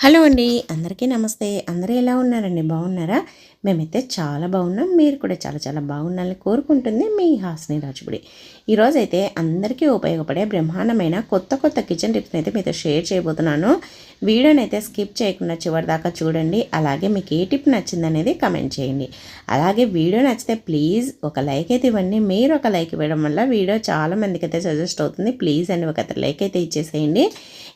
Hello అండి అందరికీ నమస్తే. అందరూ ఎలా ఉన్నారండి? బాగున్నారా? మేమైతే చాలా బాగున్నాం. మీరు కూడా చాలా చాలా బాగున్నారని కోరుకుంటుంది మీ హాస్ని రాజుగుడి ఈరోజు అయితే అందరికీ ఉపయోగపడే బ్రహ్మాండమైన కొత్త కొత్త కిచెన్ టిప్స్ని అయితే మీతో షేర్ చేయబోతున్నాను. వీడియోని అయితే స్కిప్ చేయకుండా చివరి దాకా చూడండి. అలాగే మీకు ఏ టిప్ నచ్చిందనేది కమెంట్ చేయండి. అలాగే వీడియో నచ్చితే ప్లీజ్ ఒక లైక్ అయితే ఇవ్వండి. మీరు ఒక లైక్ ఇవ్వడం వల్ల వీడియో చాలా మందికి అయితే సజెస్ట్ అవుతుంది. ప్లీజ్ అండి ఒక లైక్ అయితే ఇచ్చేసేయండి.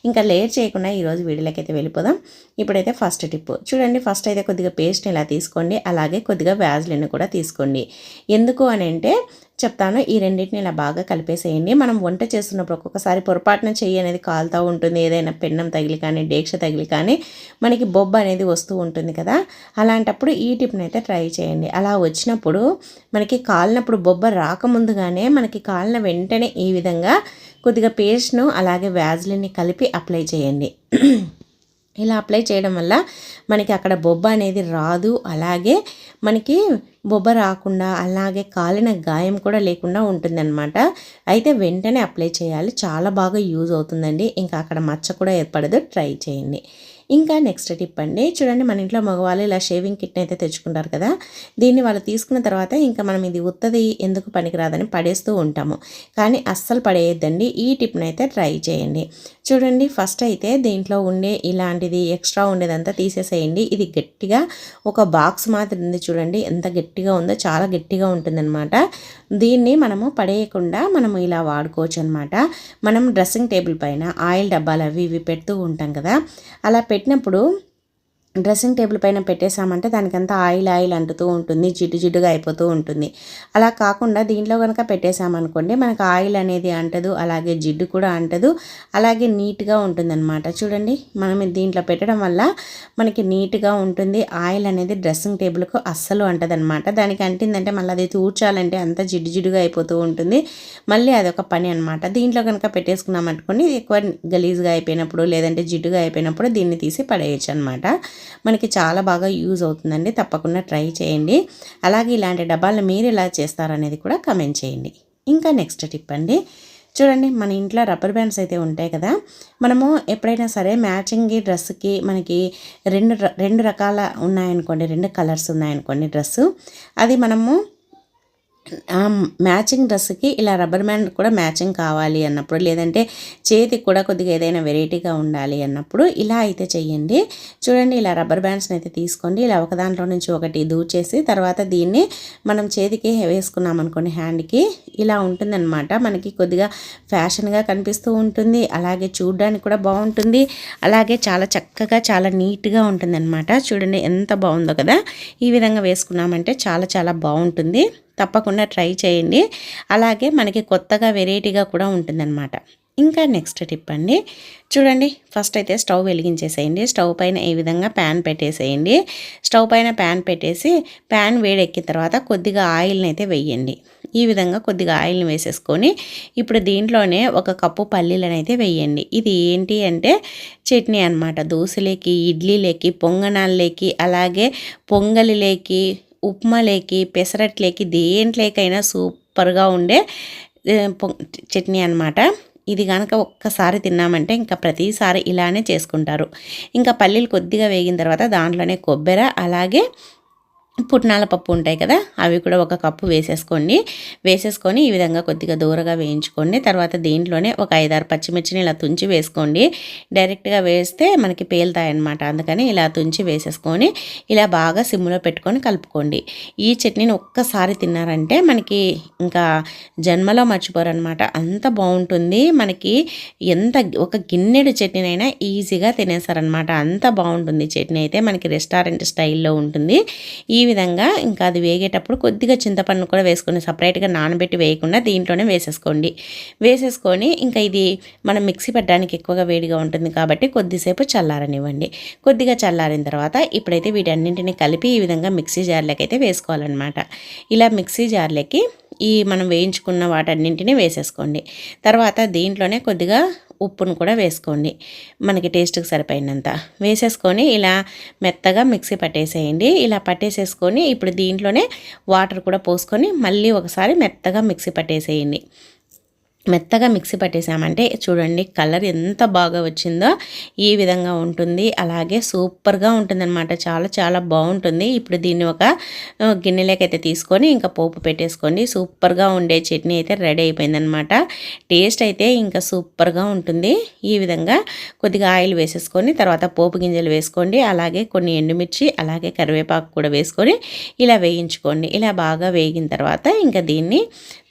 ఇంకా లేట్ చేయకుండా ఈరోజు వీడియోలోకి అయితే వెళ్ళిపోదాం. ఇప్పుడైతే ఫస్ట్ టిప్ చూడండి ఫస్ట్ అయితే కొద్దిగా పేస్ట్ని ఇలా తీసుకోండి. అలాగే కొద్దిగా వ్యాజ్లిన్ కూడా తీసుకోండి. ఎందుకు అని అంటే చెప్తాను. ఈ రెండింటిని ఇలా బాగా కలిపేసేయండి. మనం వంట చేస్తున్నప్పుడు ఒక్కొక్కసారి పొరపాటున చెయ్యి అనేది కాలుతూ ఉంటుంది. ఏదైనా పెన్నం తగిలి కానీ డేక్ష తగిలి కానీ మనకి బొబ్బ అనేది వస్తూ ఉంటుంది కదా. అలాంటప్పుడు ఈ టిప్ని అయితే ట్రై చేయండి. అలా వచ్చినప్పుడు మనకి కాలినప్పుడు బొబ్బ రాకముందుగానే మనకి కాలిన వెంటనే ఈ విధంగా కొద్దిగా పేస్ట్ను అలాగే వ్యాజ్లిన్ని కలిపి అప్లై చేయండి. ఇలా అప్లై చేయడం వల్ల మనకి అక్కడ బొబ్బ అనేది రాదు. అలాగే మనకి బొబ్బ రాకుండా అలాగే కాలిన గాయం కూడా లేకుండా ఉంటుందన్నమాట. అయితే వెంటనే అప్లై చేయాలి. చాలా బాగా యూజ్ అవుతుందండి. ఇంకా అక్కడ మచ్చ కూడా ఏర్పడదు. ట్రై చేయండి. ఇంకా నెక్స్ట్ టిప్ అండి చూడండి మన ఇంట్లో మగవాళ్ళు ఇలా షేవింగ్ కిట్ని అయితే తెచ్చుకుంటారు కదా దీన్ని వాళ్ళు తీసుకున్న తర్వాత ఇంకా మనం ఇది ఉత్తది ఎందుకు పనికిరాదని పడేస్తూ ఉంటాము. కానీ అస్సలు పడేయద్దండి ఈ టిప్ని అయితే ట్రై చేయండి. చూడండి ఫస్ట్ అయితే దీంట్లో ఉండే ఇలాంటిది ఎక్స్ట్రా ఉండేదంతా తీసేసేయండి. ఇది గట్టిగా ఒక బాక్స్ మాత్రం ఉంది చూడండి ఎంత గట్టిగా ఉందో చాలా గట్టిగా ఉంటుందన్నమాట. దీన్ని మనము పడేయకుండా మనము ఇలా వాడుకోవచ్చు అనమాట మనం డ్రెస్సింగ్ టేబుల్ పైన ఆయిల్ డబ్బాలు అవి ఇవి పెడుతూ ఉంటాం కదా. అలా పెట్టినప్పుడు డ్రెస్సింగ్ టేబుల్ పైన పెట్టేసామంటే దానికంతా ఆయిల్ ఆయిల్ అంటుతూ ఉంటుంది జిడ్డు జిడ్డుగా అయిపోతూ ఉంటుంది. అలా కాకుండా దీంట్లో కనుక పెట్టేశామనుకోండి మనకు ఆయిల్ అనేది అంటదు అలాగే జిడ్డు కూడా అంటదు అలాగే నీట్గా ఉంటుందన్నమాట. చూడండి మనం దీంట్లో పెట్టడం వల్ల మనకి నీట్గా ఉంటుంది. ఆయిల్ అనేది డ్రెస్సింగ్ టేబుల్కు అస్సలు అంటదనమాట దానికి అంటిందంటే మళ్ళీ అది తూర్చాలంటే అంత జిడ్డు జిడ్డుగా అయిపోతూ ఉంటుంది. మళ్ళీ అదొక పని అనమాట దీంట్లో కనుక పెట్టేసుకున్నాం అనుకోండి ఎక్కువ గలీజ్గా అయిపోయినప్పుడు లేదంటే జిడ్డుగా అయిపోయినప్పుడు దీన్ని తీసి పడేయచ్చు అనమాట మనకి చాలా బాగా యూజ్ అవుతుందండి. తప్పకుండా ట్రై చేయండి. అలాగే ఇలాంటి డబ్బాలను మీరు ఎలా చేస్తారనేది కూడా కమెంట్ చేయండి. ఇంకా నెక్స్ట్ టిప్ అండి. చూడండి మన ఇంట్లో రబ్బర్ బ్యాండ్స్ అయితే ఉంటాయి కదా మనము ఎప్పుడైనా సరే మ్యాచింగ్ డ్రెస్కి మనకి రెండు రెండు రకాల ఉన్నాయనుకోండి రెండు కలర్స్ ఉన్నాయనుకోండి డ్రెస్సు అది మనము మ్యాచింగ్ డ్రెస్కి ఇలా రబ్బర్ బ్యాండ్ కూడా మ్యాచింగ్ కావాలి అన్నప్పుడు లేదంటే చేతికి కూడా కొద్దిగా ఏదైనా వెరైటీగా ఉండాలి అన్నప్పుడు ఇలా అయితే చేయండి చూడండి ఇలా రబ్బర్ బ్యాండ్స్ని అయితే తీసుకోండి. ఇలా ఒక దాంట్లో నుంచి ఒకటి దూచేసి తర్వాత దీన్ని మనం చేతికి వేసుకున్నాం అనుకోండి హ్యాండ్కి ఇలా ఉంటుందన్నమాట. మనకి కొద్దిగా ఫ్యాషన్గా కనిపిస్తూ ఉంటుంది. అలాగే చూడడానికి కూడా బాగుంటుంది. అలాగే చాలా చక్కగా చాలా నీట్గా ఉంటుంది చూడండి ఎంత బాగుందో కదా! ఈ విధంగా వేసుకున్నామంటే చాలా చాలా బాగుంటుంది. తప్పకుండా ట్రై చేయండి. అలాగే మనకి కొత్తగా వెరైటీగా కూడా ఉంటుందన్నమాట. ఇంకా నెక్స్ట్ టిప్ అండి. చూడండి ఫస్ట్ అయితే స్టవ్ వెలిగించేసేయండి. స్టవ్ పైన ఈ విధంగా ప్యాన్ పెట్టేసేయండి. స్టవ్ పైన ప్యాన్ పెట్టేసి ప్యాన్ వేడెక్కిన తర్వాత కొద్దిగా ఆయిల్ని అయితే వేయండి. ఈ విధంగా కొద్దిగా ఆయిల్ని వేసేసుకొని ఇప్పుడు దీంట్లోనే ఒక కప్పు పల్లీలను అయితే వేయండి. ఇది ఏంటి అంటే చట్నీ అనమాట దోశలేకి ఇడ్లీలేకి పొంగనాళ్ళకి అలాగే పొంగలిలేకి ఉప్మాలేకి పెసరట్లేకి దేంట్లేకైనా సూపర్గా ఉండే చట్నీ అనమాట ఇది కనుక ఒక్కసారి తిన్నామంటే ఇంకా ప్రతిసారి ఇలానే చేసుకుంటారు. ఇంకా పల్లీలు కొద్దిగా వేగిన తర్వాత దాంట్లోనే కొబ్బరి అలాగే పుట్నాల పప్పు ఉంటాయి కదా అవి కూడా ఒక కప్పు వేసేసుకోండి. వేసేసుకొని ఈ విధంగా కొద్దిగా దూరగా వేయించుకోండి. తర్వాత దీంట్లోనే ఒక ఐదారు పచ్చిమిర్చిని ఇలా తుంచి వేసుకోండి. డైరెక్ట్గా వేస్తే మనకి పేలుతాయన్నమాట. అందుకని ఇలా తుంచి వేసేసుకొని ఇలా బాగా సిమ్లో పెట్టుకొని కలుపుకోండి. ఈ చట్నీని ఒక్కసారి తిన్నారంటే మనకి ఇంకా జన్మలో మర్చిపోరనమాట అంత బాగుంటుంది. మనకి ఎంత ఒక గిన్నెడు చట్నీనైనా ఈజీగా తినేస్తారనమాట అంత బాగుంటుంది చట్నీ. అయితే మనకి రెస్టారెంట్ స్టైల్లో ఉంటుంది. ఈ విధంగా ఇంకా అది వేగేటప్పుడు కొద్దిగా చింతపండు కూడా వేసుకొని సపరేట్గా నానబెట్టి వేయకుండా దీంట్లోనే వేసేసుకోండి. వేసేసుకొని ఇంకా ఇది మనం మిక్సీ పెట్టడానికి ఎక్కువగా వేడిగా ఉంటుంది కాబట్టి కొద్దిసేపు చల్లారనివ్వండి. కొద్దిగా చల్లారిన తర్వాత ఇప్పుడైతే వీటన్నింటినీ కలిపి ఈ విధంగా మిక్సీ జార్లకి అయితే వేసుకోవాలన్నమాట. ఇలా మిక్సీ జార్లకి ఈ మనం వేయించుకున్న వాటన్నింటినీ వేసేసుకోండి. తర్వాత దీంట్లోనే కొద్దిగా ఉప్పును కూడా వేసుకోండి. మనకి టేస్ట్కి సరిపోయినంత. వేసేసుకొని ఇలా మెత్తగా మిక్సీ పట్టేసేయండి. ఇలా పట్టేసేసుకొని ఇప్పుడు దీంట్లోనే వాటర్ కూడా పోసుకొని మళ్ళీ ఒకసారి మెత్తగా మిక్సీ పట్టేసేయండి. మెత్తగా మిక్సీ పట్టేసామంటే చూడండి కలర్ ఎంత బాగా వచ్చిందో ఈ విధంగా ఉంటుంది. అలాగే సూపర్గా ఉంటుందన్నమాట. చాలా చాలా బాగుంటుంది. ఇప్పుడు దీన్ని ఒక గిన్నెలోకైతే తీసుకొని ఇంకా పోపు పెట్టేసుకోండి. సూపర్గా ఉండే చట్నీ అయితే రెడీ అయిపోయిందనమాట టేస్ట్ అయితే ఇంకా సూపర్గా ఉంటుంది. ఈ విధంగా కొద్దిగా ఆయిల్ వేసేసుకొని తర్వాత పోపు గింజలు వేసుకోండి. అలాగే కొన్ని ఎండుమిర్చి అలాగే కరివేపాకు కూడా వేసుకొని ఇలా వేయించుకోండి. ఇలా బాగా వేగిన తర్వాత ఇంకా దీన్ని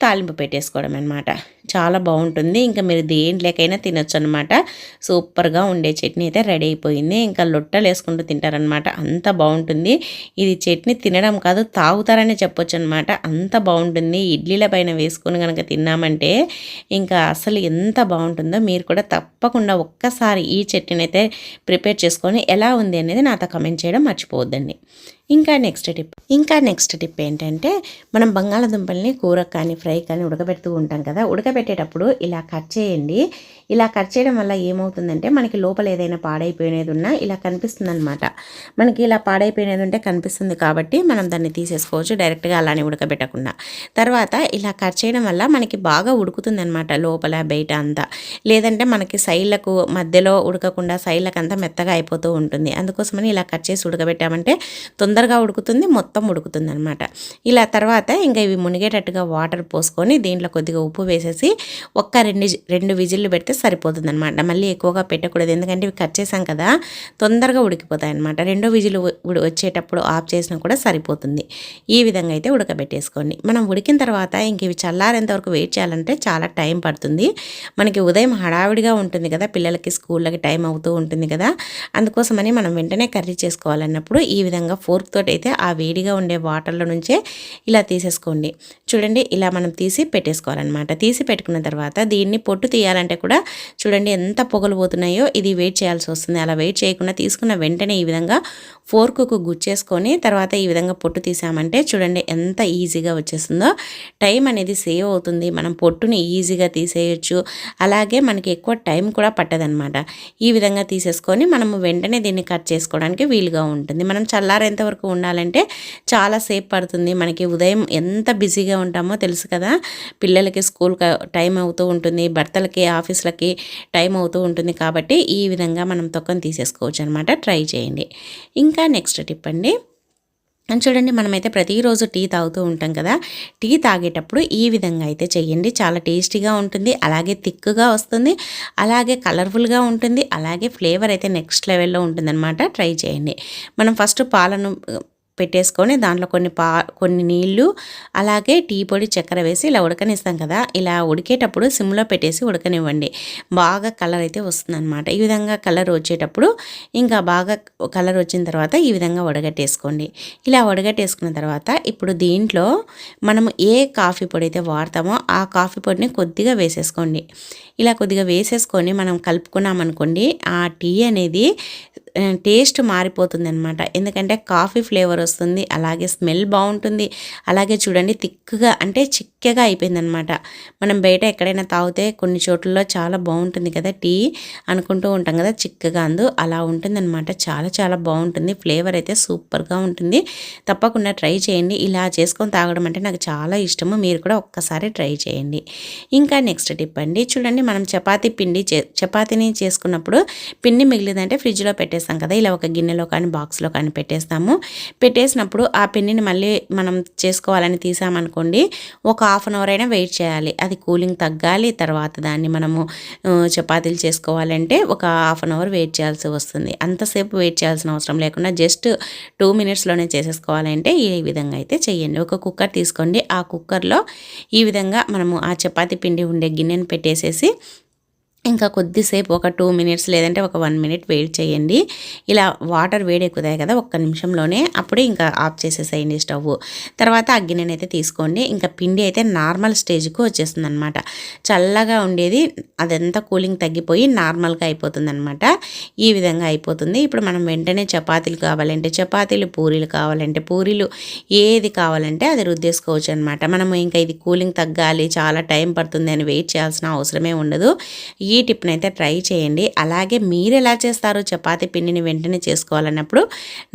తాలింపు పెట్టేసుకోవడం అనమాట చాలా బాగుంటుంది. ఇంకా మీరు దేంట్లోకైనా తినొచ్చు అనమాట సూపర్గా ఉండే చట్నీ అయితే రెడీ అయిపోయింది. ఇంకా లొట్టలు వేసుకుంటూ తింటారనమాట. అంత బాగుంటుంది. ఇది చట్నీ తినడం కాదు తాగుతారనే చెప్పొచ్చు అనమాట అంత బాగుంటుంది. ఇడ్లీల పైన వేసుకొని కనుక తిన్నామంటే ఇంకా అసలు ఎంత బాగుంటుందో మీరు కూడా తప్పకుండా ఒక్కసారి ఈ చట్నీని అయితే ప్రిపేర్ చేసుకొని ఎలా ఉంది అనేది నాతో కమెంట్ చేయడం మర్చిపోవద్దండి. ఇంకా నెక్స్ట్ టిప్ ఇంకా నెక్స్ట్ టిప్ ఏంటంటే మనం బంగాళాదుంపల్ని కూర కానీ ఫ్రై కానీ ఉడకబెడుతూ ఉంటాం కదా ఉడకబెట్టేటప్పుడు ఇలా కట్ చేయండి. ఇలా కట్ చేయడం వల్ల ఏమవుతుందంటే మనకి లోపల ఏదైనా పాడైపోయినది ఉన్నా ఇలా కనిపిస్తుంది అనమాట మనకి ఇలా పాడైపోయినది ఉంటే కనిపిస్తుంది కాబట్టి మనం దాన్ని తీసేసుకోవచ్చు డైరెక్ట్గా అలానే ఉడకబెట్టకుండా. తర్వాత ఇలా కట్ చేయడం వల్ల మనకి బాగా ఉడుకుతుంది అనమాట లోపల బయట అంతా. లేదంటే మనకి సైడ్లకు మధ్యలో ఉడకకుండా సైడ్లకు అంతా మెత్తగా అయిపోతూ ఉంటుంది. అందుకోసమని ఇలా కట్ చేసి ఉడకబెట్టామంటే తొందరగా ఉడుకుతుంది మొత్తం ఉడుకుతుంది అనమాట ఇలా తర్వాత ఇంకా ఇవి మునిగేటట్టుగా వాటర్ పోసుకొని దీంట్లో కొద్దిగా ఉప్పు వేసేసి ఒక్క రెండు రెండు విజిల్లు పెడితే సరిపోతుంది అనమాట మళ్ళీ ఎక్కువగా పెట్టకూడదు. ఎందుకంటే ఇవి కట్ చేసాం కదా తొందరగా ఉడికిపోతాయి అనమాట రెండో విజిల్ వచ్చేటప్పుడు ఆఫ్ చేసినా కూడా సరిపోతుంది. ఈ విధంగా అయితే ఉడకబెట్టేసుకోండి. మనం ఉడికిన తర్వాత ఇంక ఇవి చల్లారేంత వరకు వెయిట్ చేయాలంటే చాలా టైం పడుతుంది. మనకి ఉదయం హడావిడిగా ఉంటుంది కదా పిల్లలకి స్కూళ్ళకి టైం అవుతూ ఉంటుంది కదా అందుకోసమని మనం వెంటనే కర్రీ చేసుకోవాలన్నప్పుడు ఈ విధంగా ఫోర్ ఫోర్క్తో అయితే ఆ వేడిగా ఉండే వాటర్లో నుంచే ఇలా తీసేసుకోండి. చూడండి ఇలా మనం తీసి పెట్టేసుకోవాలన్నమాట. తీసి పెట్టుకున్న తర్వాత దీన్ని పొట్టు తీయాలంటే కూడా చూడండి ఎంత పొగలు పోతున్నాయో ఇది వెయిట్ చేయాల్సి వస్తుంది. అలా వెయిట్ చేయకుండా తీసుకున్న వెంటనే ఈ విధంగా ఫోర్కుకు గుచ్చేసుకొని తర్వాత ఈ విధంగా పొట్టు తీసామంటే చూడండి ఎంత ఈజీగా వచ్చేస్తుందో. టైం అనేది సేవ్ అవుతుంది. మనం పొట్టుని ఈజీగా తీసేయచ్చు. అలాగే మనకి ఎక్కువ టైం కూడా పట్టదనమాట ఈ విధంగా తీసేసుకొని మనము వెంటనే దీన్ని కట్ చేసుకోవడానికి వీలుగా ఉంటుంది. మనం చల్లారేంత వరకు ఉండాలంటే చాలా సేపు పడుతుంది. మనకి ఉదయం ఎంత బిజీగా ఉంటామో తెలుసు కదా. పిల్లలకి స్కూల్ టైం అవుతూ ఉంటుంది. భర్తలకి ఆఫీసులకి టైం అవుతూ ఉంటుంది కాబట్టి ఈ విధంగా మనం తొక్కను తీసేసుకోవచ్చు అనమాట ట్రై చేయండి. ఇంకా నెక్స్ట్ టిప్ అండి. చూడండి మనమైతే ప్రతిరోజు టీ తాగుతూ ఉంటాం కదా. టీ తాగేటప్పుడు ఈ విధంగా అయితే చేయండి చాలా టేస్టీగా ఉంటుంది. అలాగే థిక్గా వస్తుంది. అలాగే కలర్ఫుల్గా ఉంటుంది. అలాగే ఫ్లేవర్ అయితే నెక్స్ట్ లెవెల్లో ఉంటుందన్నమాట. ట్రై చేయండి. మనం ఫస్ట్ పాలను పెట్టేసుకొని దాంట్లో కొన్ని పా కొన్ని నీళ్ళు అలాగే టీ పొడి చక్కెర వేసి ఇలా ఉడకనిస్తాం కదా. ఇలా ఉడికేటప్పుడు సిమ్లో పెట్టేసి ఉడకనివ్వండి. బాగా కలర్ అయితే వస్తుందన్నమాట. ఈ విధంగా కలర్ వచ్చేటప్పుడు ఇంకా బాగా కలర్ వచ్చిన తర్వాత ఈ విధంగా ఉడగట్టేసుకోండి ఇలా ఉడగట్టేసుకున్న తర్వాత ఇప్పుడు దీంట్లో మనం ఏ కాఫీ పొడి అయితే వాడతామో ఆ కాఫీ పొడిని కొద్దిగా వేసేసుకోండి. ఇలా కొద్దిగా వేసేసుకొని మనం కలుపుకున్నాం అనుకోండి ఆ టీ అనేది టేస్ట్ మారిపోతుంది అనమాట ఎందుకంటే కాఫీ ఫ్లేవర్ వస్తుంది అలాగే స్మెల్ బాగుంటుంది అలాగే చూడండి థిక్గా అంటే చిక్కగా అయిపోయిందనమాట మనం బయట ఎక్కడైనా తాగితే కొన్ని చోట్లలో చాలా బాగుంటుంది కదా టీ అనుకుంటూ ఉంటాం కదా చిక్కగా అందు అలా ఉంటుందన్నమాట. చాలా చాలా బాగుంటుంది ఫ్లేవర్ అయితే సూపర్గా ఉంటుంది. తప్పకుండా ట్రై చేయండి. ఇలా చేసుకొని తాగడం అంటే నాకు చాలా ఇష్టము. మీరు కూడా ఒక్కసారి ట్రై చేయండి. ఇంకా నెక్స్ట్ టిప్ అండి. చూడండి మనం చపాతీ పిండి చే చపాతీని చేసుకున్నప్పుడు పిండి మిగిలిందంటే ఫ్రిడ్జ్లో పెట్టేస్తాం కదా ఇలా ఒక గిన్నెలో కానీ బాక్స్లో కానీ పెట్టేస్తాము. పెట్టేసినప్పుడు ఆ పిండిని మళ్ళీ మనం చేసుకోవాలని తీసామనుకోండి ఒక హాఫ్ అన్ అవర్ అయినా వెయిట్ చేయాలి. అది కూలింగ్ తగ్గాలి తర్వాత దాన్ని మనము చపాతీలు చేసుకోవాలంటే ఒక హాఫ్ అన్ అవర్ వెయిట్ చేయాల్సి వస్తుంది. అంతసేపు వెయిట్ చేయాల్సిన అవసరం లేకుండా జస్ట్ టూ మినిట్స్లోనే చేసేసుకోవాలంటే ఈ విధంగా అయితే చేయండి. ఒక కుక్కర్ తీసుకోండి. ఆ కుక్కర్లో ఈ విధంగా మనము ఆ చపాతీ పిండి ఉండే గిన్నెను పెట్టేసేసి ఇంకా కొద్దిసేపు ఒక టూ మినిట్స్ లేదంటే ఒక వన్ మినిట్ వెయిట్ చేయండి. ఇలా వాటర్ వేడెక్కుతాయి కదా ఒక్క నిమిషంలోనే అప్పుడే ఇంకా ఆఫ్ చేసేసేయండి స్టవ్. తర్వాత ఆ తీసుకోండి. ఇంకా పిండి అయితే నార్మల్ స్టేజ్కి వచ్చేస్తుంది అనమాట చల్లగా ఉండేది అదంతా కూలింగ్ తగ్గిపోయి నార్మల్గా అయిపోతుంది అనమాట ఈ విధంగా అయిపోతుంది. ఇప్పుడు మనం వెంటనే చపాతీలు కావాలంటే చపాతీలు పూరీలు కావాలంటే పూరీలు ఏది కావాలంటే అది రుద్దేసుకోవచ్చు అనమాట మనము ఇంకా ఇది కూలింగ్ తగ్గాలి చాలా టైం పడుతుంది అని వెయిట్ చేయాల్సిన అవసరమే ఉండదు. ఈ ఈ టిప్ని అయితే ట్రై చేయండి. అలాగే మీరు ఎలా చేస్తారో చపాతీ పిండిని వెంటనే చేసుకోవాలన్నప్పుడు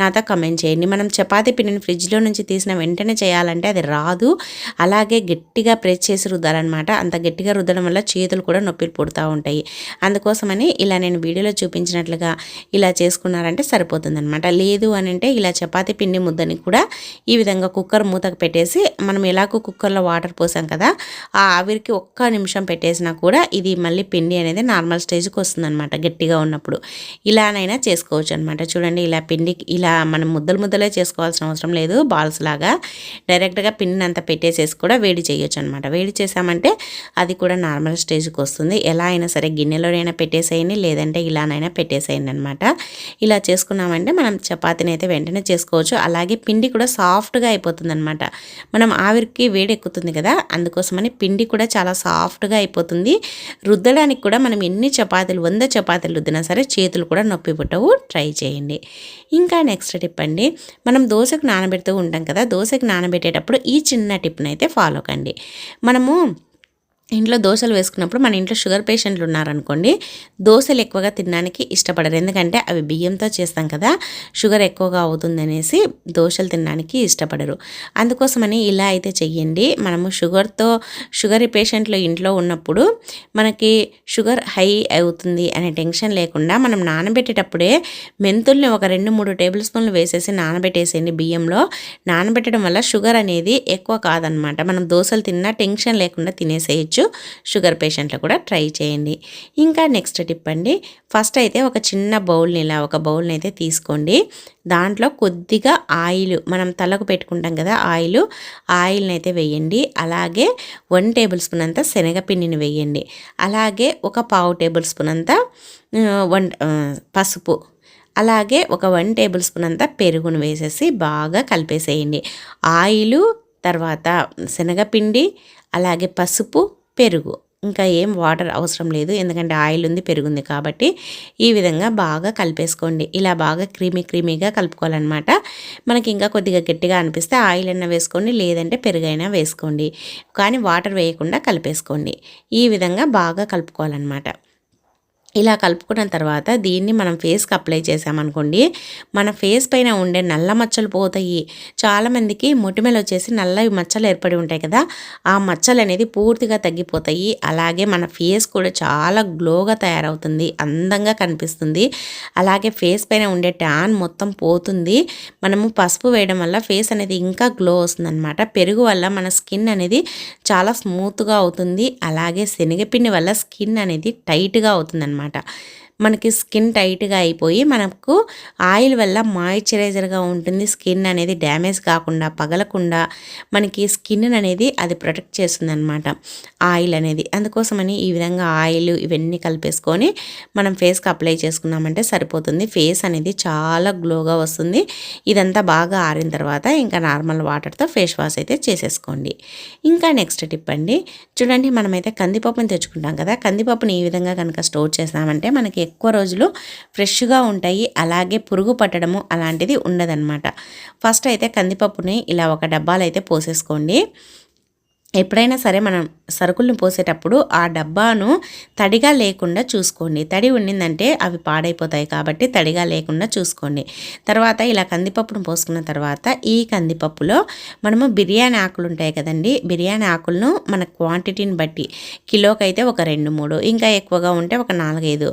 నాతో కమెంట్ చేయండి. మనం చపాతీ పిండిని ఫ్రిడ్జ్లో నుంచి తీసిన వెంటనే చేయాలంటే అది రాదు. అలాగే గట్టిగా ప్రెస్ చేసి రుద్దాలన్నమాట. అంత గట్టిగా రుద్దడం వల్ల చేతులు కూడా నొప్పిలు పుడుతూ ఉంటాయి. అందుకోసమని ఇలా నేను వీడియోలో చూపించినట్లుగా ఇలా చేసుకున్నారంటే సరిపోతుందన్నమాట. లేదు అని అంటే ఇలా చపాతీ పిండి ముద్దని కూడా ఈ విధంగా కుక్కర్ మూతకు పెట్టేసి మనం ఎలాగో కుక్కర్లో వాటర్ పోసాం కదా ఆ ఆవిరికి ఒక్క నిమిషం పెట్టేసినా కూడా ఇది మళ్ళీ పిండి అనేది నార్మల్ స్టేజ్కి వస్తుందన్నమాట గట్టిగా ఉన్నప్పుడు. ఇలానైనా చేసుకోవచ్చు అనమాట చూడండి ఇలా పిండి ఇలా మనం ముద్దలు ముద్దలే చేసుకోవాల్సిన అవసరం లేదు. బాల్స్ లాగా డైరెక్ట్గా పిండిని అంతా పెట్టేసేసి కూడా వేడి చేయొచ్చు అనమాట వేడి చేసామంటే అది కూడా నార్మల్ స్టేజ్కి వస్తుంది. ఎలా అయినా సరే గిన్నెలోనైనా పెట్టేసేయండి లేదంటే ఇలానైనా పెట్టేసేయండి అనమాట ఇలా చేసుకున్నామంటే మనం చపాతీని అయితే వెంటనే చేసుకోవచ్చు. అలాగే పిండి కూడా సాఫ్ట్గా అయిపోతుంది అనమాట మనం ఆవిరికి వేడి ఎక్కుతుంది కదా అందుకోసమని పిండి కూడా చాలా సాఫ్ట్గా అయిపోతుంది. రుద్దడానికి కూడా మనం ఎన్ని చపాతీలు వంద చపాతీలు రుద్దినా సరే చేతులు కూడా నొప్పి పుట్టవు. ట్రై చేయండి. ఇంకా నెక్స్ట్ టిప్ అండి. మనం దోశకు నానబెడుతూ ఉంటాం కదా దోశకు నానబెట్టేటప్పుడు ఈ చిన్న టిప్ని అయితే ఫాలో కండి. మనము ఇంట్లో దోశలు వేసుకున్నప్పుడు మన ఇంట్లో షుగర్ పేషెంట్లు ఉన్నారనుకోండి దోశలు ఎక్కువగా తినడానికి ఇష్టపడరు. ఎందుకంటే అవి బియ్యంతో చేస్తాం కదా షుగర్ ఎక్కువగా అవుతుంది అనేసి దోశలు తినడానికి ఇష్టపడరు. అందుకోసమని ఇలా అయితే చెయ్యండి. మనము షుగర్తో షుగర్ పేషెంట్లు ఇంట్లో ఉన్నప్పుడు మనకి షుగర్ హై అవుతుంది అనే టెన్షన్ లేకుండా మనం నానబెట్టేటప్పుడే మెంతుల్ని ఒక రెండు మూడు టేబుల్ స్పూన్లు వేసేసి నానబెట్టేసేయండి బియ్యంలో. నానబెట్టడం వల్ల షుగర్ అనేది ఎక్కువ కాదనమాట. మనం దోశలు తిన్నా టెన్షన్ లేకుండా తినేసేయచ్చు. షుగర్ పేషెంట్లు కూడా ట్రై చేయండి. ఇంకా నెక్స్ట్ టిప్ అండి ఫస్ట్ అయితే ఒక చిన్న బౌల్ని ఇలా ఒక బౌల్ని అయితే తీసుకోండి. దాంట్లో కొద్దిగా ఆయిల్ మనం తలకు పెట్టుకుంటాం కదా ఆయిల్ ఆయిల్ని అయితే వేయండి. అలాగే వన్ టేబుల్ స్పూన్ అంతా శనగపిండిని వేయండి. అలాగే ఒక పావు టేబుల్ స్పూన్ అంతా వన్ పసుపు. అలాగే ఒక వన్ టేబుల్ స్పూన్ అంతా పెరుగును వేసేసి బాగా కలిపేసేయండి. ఆయిలు తర్వాత శనగపిండి అలాగే పసుపు పెరుగు. ఇంకా ఏం వాటర్ అవసరం లేదు. ఎందుకంటే ఆయిల్ ఉంది పెరుగుంది కాబట్టి ఈ విధంగా బాగా కలిపేసుకోండి. ఇలా బాగా క్రీమీ క్రీమీగా కలుపుకోవాలన్నమాట. మనకి ఇంకా కొద్దిగా గట్టిగా అనిపిస్తే ఆయిల్ అయినా వేసుకోండి లేదంటే పెరుగైనా వేసుకోండి. కానీ వాటర్ వేయకుండా కలిపేసుకోండి. ఈ విధంగా బాగా కలుపుకోవాలన్నమాట. ఇలా కలుపుకున్న తర్వాత దీన్ని మనం ఫేస్కి అప్లై చేసామనుకోండి మన ఫేస్ పైన ఉండే నల్ల మచ్చలు పోతాయి. చాలామందికి మొటిమలు వచ్చేసి నల్ల మచ్చలు ఏర్పడి ఉంటాయి కదా ఆ మచ్చలు అనేది పూర్తిగా తగ్గిపోతాయి. అలాగే మన ఫేస్ కూడా చాలా గ్లోగా తయారవుతుంది అందంగా కనిపిస్తుంది. అలాగే ఫేస్ పైన ఉండే ట్యాన్ మొత్తం పోతుంది. మనము పసుపు వేయడం వల్ల ఫేస్ అనేది ఇంకా గ్లో వస్తుందన్నమాట. పెరుగు వల్ల మన స్కిన్ అనేది చాలా స్మూత్గా అవుతుంది. అలాగే శనగపిండి వల్ల స్కిన్ అనేది టైట్గా అవుతుందన్నమాట. అనమాట. మనకి స్కిన్ టైట్గా అయిపోయి మనకు ఆయిల్ వల్ల మాయిశ్చరైజర్గా ఉంటుంది. స్కిన్ అనేది డ్యామేజ్ కాకుండా పగలకుండా మనకి స్కిన్ అనేది అది ప్రొటెక్ట్ చేస్తుంది అనమాట ఆయిల్ అనేది. అందుకోసమని ఈ విధంగా ఆయిల్ ఇవన్నీ కలిపేసుకొని మనం ఫేస్కి అప్లై చేసుకున్నామంటే సరిపోతుంది. ఫేస్ అనేది చాలా గ్లోగా వస్తుంది. ఇదంతా బాగా ఆరిన తర్వాత ఇంకా నార్మల్ వాటర్తో ఫేస్ వాష్ అయితే చేసేసుకోండి. ఇంకా నెక్స్ట్ టిప్ అండి. చూడండి మనమైతే కందిపప్పుని తెచ్చుకుంటాం కదా. కందిపప్పుని ఈ విధంగా కనుక స్టోర్ చేసామంటే మనకి ఎక్కువ రోజులు ఫ్రెష్గా ఉంటాయి అలాగే పురుగు పట్టడము అలాంటిది ఉండదన్నమాట. ఫస్ట్ అయితే కందిపప్పుని ఇలా ఒక డబ్బాలు అయితే పోసేసుకోండి. ఎప్పుడైనా సరే మనం సరుకులను పోసేటప్పుడు ఆ డబ్బాను తడిగా లేకుండా చూసుకోండి. తడి ఉండిందంటే అవి పాడైపోతాయి కాబట్టి తడిగా లేకుండా చూసుకోండి. తర్వాత ఇలా కందిపప్పును పోసుకున్న తర్వాత ఈ కందిపప్పులో మనము బిర్యానీ ఆకులు ఉంటాయి కదండి బిర్యానీ ఆకులను మన క్వాంటిటీని బట్టి కిలోకి అయితే ఒక రెండు మూడు ఇంకా ఎక్కువగా ఉంటే ఒక నాలుగైదు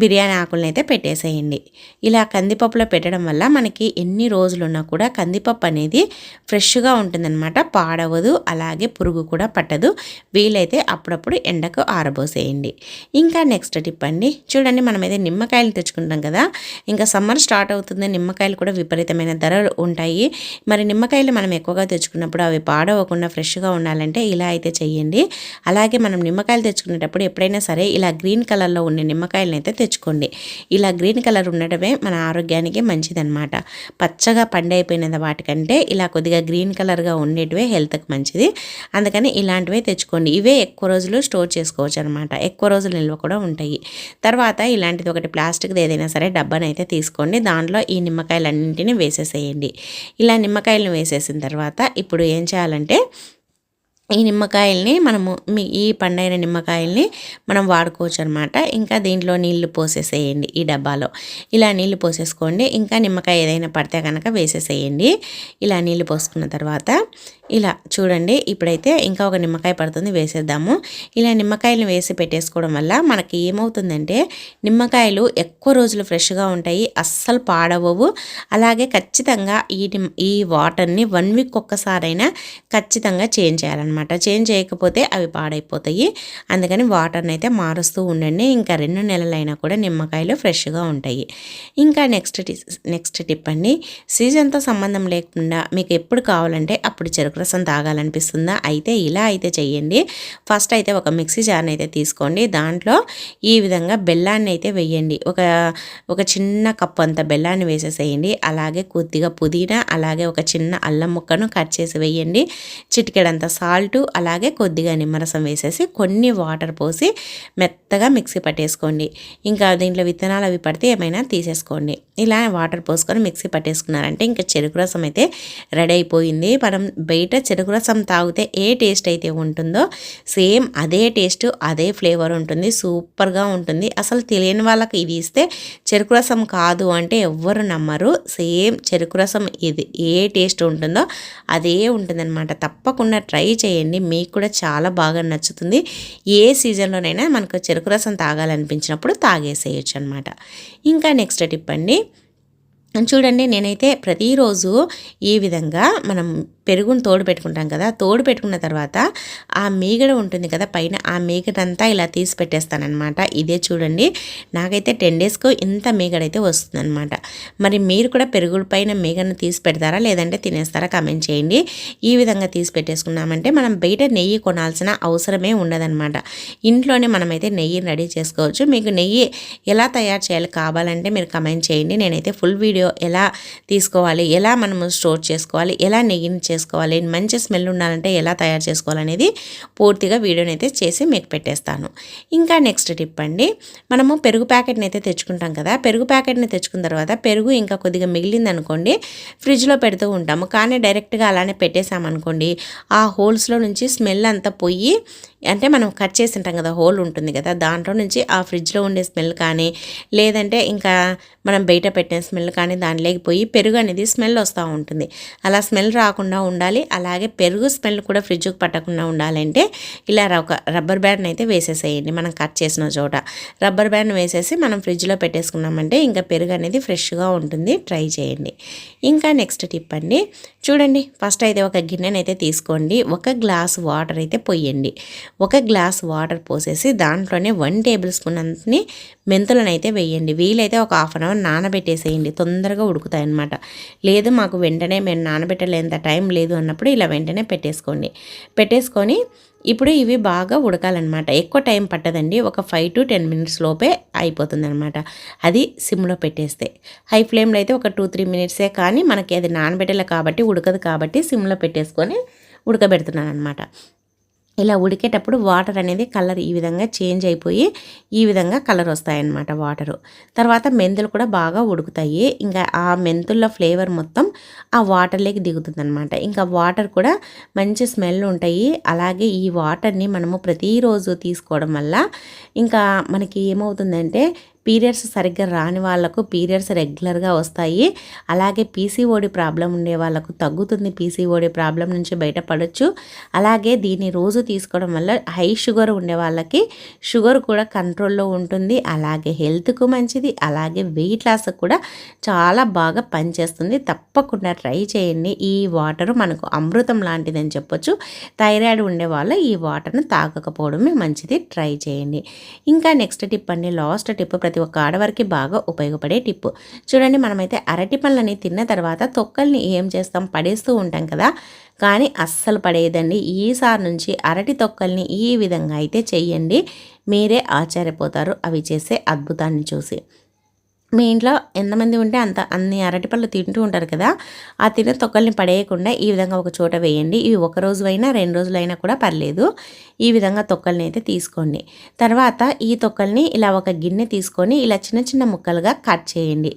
బిర్యానీ ఆకులను అయితే పెట్టేసేయండి. ఇలా కందిపప్పులో పెట్టడం వల్ల మనకి ఎన్ని రోజులున్నా కూడా కందిపప్పు అనేది ఫ్రెష్గా ఉంటుందన్నమాట. పాడవదు అలాగే పురుగు కూడా పట్టదు. వీలైతే అప్పుడప్పుడు ఎండకు ఆరబోసేయండి. ఇంకా నెక్స్ట్ టిప్ అండి. చూడండి మనమైతే నిమ్మకాయలు తెచ్చుకుంటాం కదా. ఇంకా సమ్మర్ స్టార్ట్ అవుతుంది నిమ్మకాయలు కూడా విపరీతమైన ధరలు ఉంటాయి. మరి నిమ్మకాయలు మనం ఎక్కువగా తెచ్చుకున్నప్పుడు అవి పాడవకుండా ఫ్రెష్గా ఉండాలంటే ఇలా అయితే చేయండి అలాగే మనం నిమ్మకాయలు తెచ్చుకునేటప్పుడు ఎప్పుడైనా సరే ఇలా గ్రీన్ కలర్లో ఉండే నిమ్మకాయలను అయితే తెచ్చుకోండి. ఇలా గ్రీన్ కలర్ ఉండటమే మన ఆరోగ్యానికి మంచిదన్నమాట. పచ్చగా పండైపోయిన వాటికంటే ఇలా కొద్దిగా గ్రీన్ కలర్గా ఉండేటివే హెల్త్కి మంచిది. అందుకని ఇలాంటివే తెచ్చుకోండి. ఇవే ఎక్కువ రోజులు స్టోర్ చేసుకోవచ్చు అనమాట ఎక్కువ రోజులు నిల్వ కూడా ఉంటాయి. తర్వాత ఇలాంటిది ఒకటి ప్లాస్టిక్ది ఏదైనా సరే డబ్బానైతే తీసుకోండి. దాంట్లో ఈ నిమ్మకాయలన్నింటినీ వేసేసేయండి. ఇలా నిమ్మకాయలను వేసేసిన తర్వాత ఇప్పుడు ఏం చేయాలంటే ఈ నిమ్మకాయల్ని మనము ఈ పండైన నిమ్మకాయల్ని మనం వాడుకోవచ్చు అనమాట ఇంకా దీంట్లో నీళ్ళు పోసేసేయండి ఈ డబ్బాలో. ఇలా నీళ్ళు పోసేసుకోండి. ఇంకా నిమ్మకాయ ఏదైనా పడితే కనుక వేసేసేయండి. ఇలా నీళ్ళు పోసుకున్న తర్వాత ఇలా చూడండి ఇప్పుడైతే ఇంకా ఒక నిమ్మకాయ పడుతుంది వేసేద్దాము. ఇలా నిమ్మకాయలను వేసి పెట్టేసుకోవడం వల్ల మనకి ఏమవుతుందంటే నిమ్మకాయలు ఎక్కువ రోజులు ఫ్రెష్గా ఉంటాయి అస్సలు పాడవవు అలాగే ఖచ్చితంగా ఈ ఈ వాటర్ని వన్ వీక్ ఒక్కసారైనా ఖచ్చితంగా చేంజ్ చేయాలన్నమాట. చేంజ్ చేయకపోతే అవి పాడైపోతాయి. అందుకని వాటర్ని అయితే మారుస్తూ ఉండండి. ఇంకా రెండు నెలలైనా కూడా నిమ్మకాయలు ఫ్రెష్గా ఉంటాయి. ఇంకా నెక్స్ట్ నెక్స్ట్ టిప్ అండి. సీజన్తో సంబంధం లేకుండా మీకు ఎప్పుడు కావాలంటే అప్పుడు చెరుకు రసం తాగాలనిపిస్తుందా? అయితే ఇలా అయితే చేయండి ఫస్ట్ అయితే ఒక మిక్సీ జార్ని అయితే తీసుకోండి. దాంట్లో ఈ విధంగా బెల్లాన్ని అయితే వేయండి. ఒక ఒక చిన్న కప్పు అంత బెల్లాన్ని వేసేసేయండి. అలాగే కొద్దిగా పుదీనా అలాగే ఒక చిన్న అల్లం ముక్కను కట్ చేసి వేయండి. చిటికెడంత సాల్ట్ అలాగే కొద్దిగా నిమ్మరసం వేసేసి కొన్ని వాటర్ పోసి మెత్తగా మిక్సీ పట్టేసుకోండి. ఇంకా దీంట్లో విత్తనాలు అవి పడితే ఏమైనా తీసేసుకోండి. ఇలా వాటర్ పోసుకొని మిక్సీ పట్టేసుకున్నారంటే ఇంకా చెరుకు రసం అయితే రెడీ అయిపోయింది. మనం బయట బయట చెరుకు రసం తాగితే ఏ టేస్ట్ అయితే ఉంటుందో సేమ్ అదే టేస్ట్ అదే ఫ్లేవర్ ఉంటుంది సూపర్గా ఉంటుంది. అసలు తెలియని వాళ్ళకి ఇది ఇస్తే చెరుకు రసం కాదు అంటే ఎవ్వరు నమ్మరు. సేమ్ చెరుకు రసం ఇది ఏ టేస్ట్ ఉంటుందో అదే ఉంటుందన్నమాట. తప్పకుండా ట్రై చేయండి. మీకు కూడా చాలా బాగా నచ్చుతుంది. ఏ సీజన్లోనైనా మనకు చెరుకు రసం తాగాలనిపించినప్పుడు తాగేసేయచ్చు అనమాట ఇంకా నెక్స్ట్ టిప్ అండి. చూడండి నేనైతే ప్రతిరోజు ఈ విధంగా మనం పెరుగును తోడు పెట్టుకుంటాం కదా తోడు పెట్టుకున్న తర్వాత ఆ మీగడ ఉంటుంది కదా పైన ఆ మీగడంతా ఇలా తీసి పెట్టేస్తానమాట ఇదే చూడండి నాకైతే టెన్ డేస్కు ఇంత మీగడైతే వస్తుందన్నమాట. మరి మీరు కూడా పెరుగు పైన మీగడను తీసి పెడతారా లేదంటే తినేస్తారా కమెంట్ చేయండి. ఈ విధంగా తీసి పెట్టేసుకున్నామంటే మనం బయట నెయ్యి కొనాల్సిన అవసరమే ఉండదన్నమాట. ఇంట్లోనే మనమైతే నెయ్యిని రెడీ చేసుకోవచ్చు. మీకు నెయ్యి ఎలా తయారు చేయాలి కావాలంటే మీరు కమెంట్ చేయండి. నేనైతే ఫుల్ వీడియో ఎలా తీసుకోవాలి ఎలా మనము స్టోర్ చేసుకోవాలి ఎలా నెయ్యిని చేసుకోవాలి. మంచి స్మెల్ ఉండాలంటే ఎలా తయారు చేసుకోవాలనేది పూర్తిగా వీడియోని అయితే చేసి మీకు పెట్టేస్తాను. ఇంకా నెక్స్ట్ టిప్ అండి. మనము పెరుగు ప్యాకెట్ని అయితే తెచ్చుకుంటాం కదా. పెరుగు ప్యాకెట్ని తెచ్చుకున్న తర్వాత పెరుగు ఇంకా కొద్దిగా మిగిలింది అనుకోండి ఫ్రిడ్జ్లో పెడుతూ ఉంటాము. కానీ డైరెక్ట్గా అలానే పెట్టేసామనుకోండి ఆ హోల్స్లో నుంచి స్మెల్ అంతా పోయి అంటే మనం కట్ చేసి ఉంటాం కదా హోల్ ఉంటుంది కదా దాంట్లో నుంచి ఆ ఫ్రిడ్జ్లో ఉండే స్మెల్ కానీ లేదంటే ఇంకా మనం బయట పెట్టిన స్మెల్ కానీ దానిలోకి పోయి పెరుగు అనేది స్మెల్ వస్తూ ఉంటుంది. అలా స్మెల్ రాకుండా ఉండాలి. అలాగే పెరుగు స్మెల్ కూడా ఫ్రిడ్జ్కి పట్టకుండా ఉండాలంటే ఇలా ఒక రబ్బర్ బ్యాండ్ అయితే వేసేసేయండి. మనం కట్ చేసిన చోట రబ్బర్ బ్యాండ్ వేసేసి మనం ఫ్రిడ్జ్లో పెట్టేసుకున్నామంటే ఇంకా పెరుగు అనేది ఫ్రెష్గా ఉంటుంది. ట్రై చేయండి. ఇంకా నెక్స్ట్ టిప్ అండి. చూడండి ఫస్ట్ అయితే ఒక గిన్నెనైతే తీసుకోండి. ఒక గ్లాస్ వాటర్ అయితే పొయ్యండి. ఒక గ్లాస్ వాటర్ పోసేసి దాంట్లోనే వన్ టేబుల్ స్పూన్ అంతని మెంతులనైతే వేయండి. వీలైతే ఒక హాఫ్ అన్ అవర్ నానబెట్టేసేయండి. తొందరగా ఉడుకుతాయి అనమాట లేదు మాకు వెంటనే మేము నానబెట్టలేంత టైం లేదు అన్నప్పుడు ఇలా వెంటనే పెట్టేసుకోండి. పెట్టేసుకొని ఇప్పుడు ఇవి బాగా ఉడకాలన్నమాట. ఎక్కువ టైం పట్టదండి. ఒక ఫైవ్ టు టెన్ మినిట్స్ లోపే అయిపోతుంది అనమాట అది సిమ్లో పెట్టేస్తే. హై ఫ్లేమ్లో అయితే ఒక టూ త్రీ మినిట్సే కానీ మనకి అది నానబెట్టలే కాబట్టి ఉడకదు కాబట్టి సిమ్లో పెట్టేసుకొని ఉడకబెడుతున్నాను అనమాట ఇలా ఉడికేటప్పుడు వాటర్ అనేది కలర్ ఈ విధంగా చేంజ్ అయిపోయి ఈ విధంగా కలర్ వస్తాయన్నమాట వాటరు. తర్వాత మెంతులు కూడా బాగా ఉడుకుతాయి. ఇంకా ఆ మెంతుల్లో ఫ్లేవర్ మొత్తం ఆ వాటర్లోకి దిగుతుందనమాట ఇంకా వాటర్ కూడా మంచి స్మెల్ ఉంటాయి. అలాగే ఈ వాటర్ని మనము ప్రతిరోజు తీసుకోవడం వల్ల ఇంకా మనకి ఏమవుతుందంటే పీరియడ్స్ సరిగ్గా రాని వాళ్ళకు పీరియడ్స్ రెగ్యులర్గా వస్తాయి. అలాగే పీసీఓడి ప్రాబ్లం ఉండే వాళ్ళకు తగ్గుతుంది. పీసీఓడి ప్రాబ్లం నుంచి బయటపడవచ్చు అలాగే దీన్ని రోజు తీసుకోవడం వల్ల హై షుగర్ ఉండే వాళ్ళకి షుగర్ కూడా కంట్రోల్లో ఉంటుంది. అలాగే హెల్త్కు మంచిది. అలాగే వెయిట్ లాస్ కూడా చాలా బాగా పనిచేస్తుంది. తప్పకుండా ట్రై చేయండి. ఈ వాటర్ మనకు అమృతం లాంటిదని చెప్పొచ్చు. థైరాయిడ్ ఉండే వాళ్ళు ఈ వాటర్ను తాగకపోవడమే మంచిది. ట్రై చేయండి. ఇంకా నెక్స్ట్ టిప్ అండి. లాస్ట్ టిప్ ప్రతి ప్రతి ఒక్క ఆడవారికి బాగా ఉపయోగపడే టిప్పు. చూడండి మనమైతే అరటి పళ్ళని తిన్న తర్వాత తొక్కల్ని ఏం చేస్తాం? పడేస్తూ ఉంటాం కదా? కానీ అస్సలు పడేయదండి. ఈసారి నుంచి అరటి తొక్కల్ని ఈ విధంగా అయితే చెయ్యండి. మీరే ఆశ్చర్యపోతారు. అవి చేసే అద్భుతాన్ని చూసి. మీ ఇంట్లో ఎంతమంది ఉంటే అంత అన్ని అరటిపళ్ళు తింటూ ఉంటారు కదా ఆ తినే తొక్కల్ని పడేయకుండా ఈ విధంగా ఒక చోట వేయండి. ఇవి ఒక రోజు అయినా రెండు రోజులైనా కూడా పర్లేదు. ఈ విధంగా తొక్కల్ని అయితే తీసుకోండి. తర్వాత ఈ తొక్కల్ని ఇలా ఒక గిన్నె తీసుకొని ఇలా చిన్న చిన్న ముక్కలుగా కట్ చేయండి.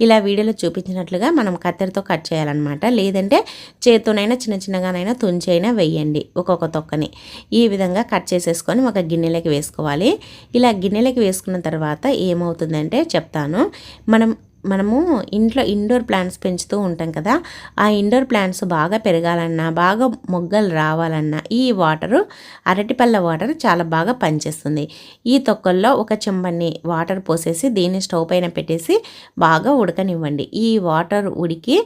ఇలా వీడియోలో చూపించినట్లుగా మనం కత్తెరతో కట్ చేయాలన్నమాట. లేదంటే చేత్తోనైనా చిన్న చిన్నగానైనా తుంచైనా వేయండి ఒక్కొక్క తొక్కని. ఈ విధంగా కట్ చేసేసుకొని ఒక గిన్నెలోకి వేసుకోవాలి. ఇలా గిన్నెలోకి వేసుకున్న తర్వాత ఏమవుతుందంటే చెప్తాను. మనం మనము ఇంట్లో ఇండోర్ ప్లాంట్స్ పెంచుతూ ఉంటాం కదా ఆ ఇండోర్ ప్లాంట్స్ బాగా పెరగాలన్నా బాగా మొగ్గలు రావాలన్నా ఈ వాటరు అరటిపళ్ళ వాటర్ చాలా బాగా పనిచేస్తుంది. ఈ తొక్కల్లో ఒక చెంబన్ని వాటర్ పోసేసి దీన్ని స్టవ్ పైన పెట్టేసి బాగా ఉడకనివ్వండి. ఈ వాటర్ ఉడికి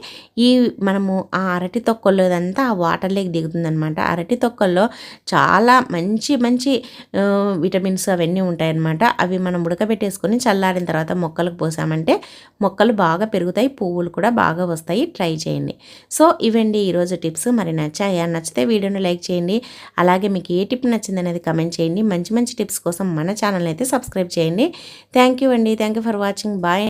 ఈ మనము ఆ అరటి తొక్కల్లోదంతా ఆ వాటర్లోకి దిగుతుందనమాట అరటి తొక్కల్లో చాలా మంచి మంచి విటమిన్స్ అవన్నీ ఉంటాయన్నమాట. అవి మనం ఉడకబెట్టేసుకొని చల్లారిన తర్వాత మొక్కలకు పోసామంటే మొక్కలు బాగా పెరుగుతాయి పువ్వులు కూడా బాగా వస్తాయి. ట్రై చేయండి. సో ఇవండి ఈరోజు టిప్స్. మరి నచ్చాయా? నచ్చితే వీడియోని లైక్ చేయండి. అలాగే మీకు ఏ టిప్ నచ్చింది అనేది కమెంట్ చేయండి. మంచి మంచి టిప్స్ కోసం మన ఛానల్ అయితే సబ్స్క్రైబ్ చేయండి. థ్యాంక్ యూ అండి. Thank you for watching. Bye.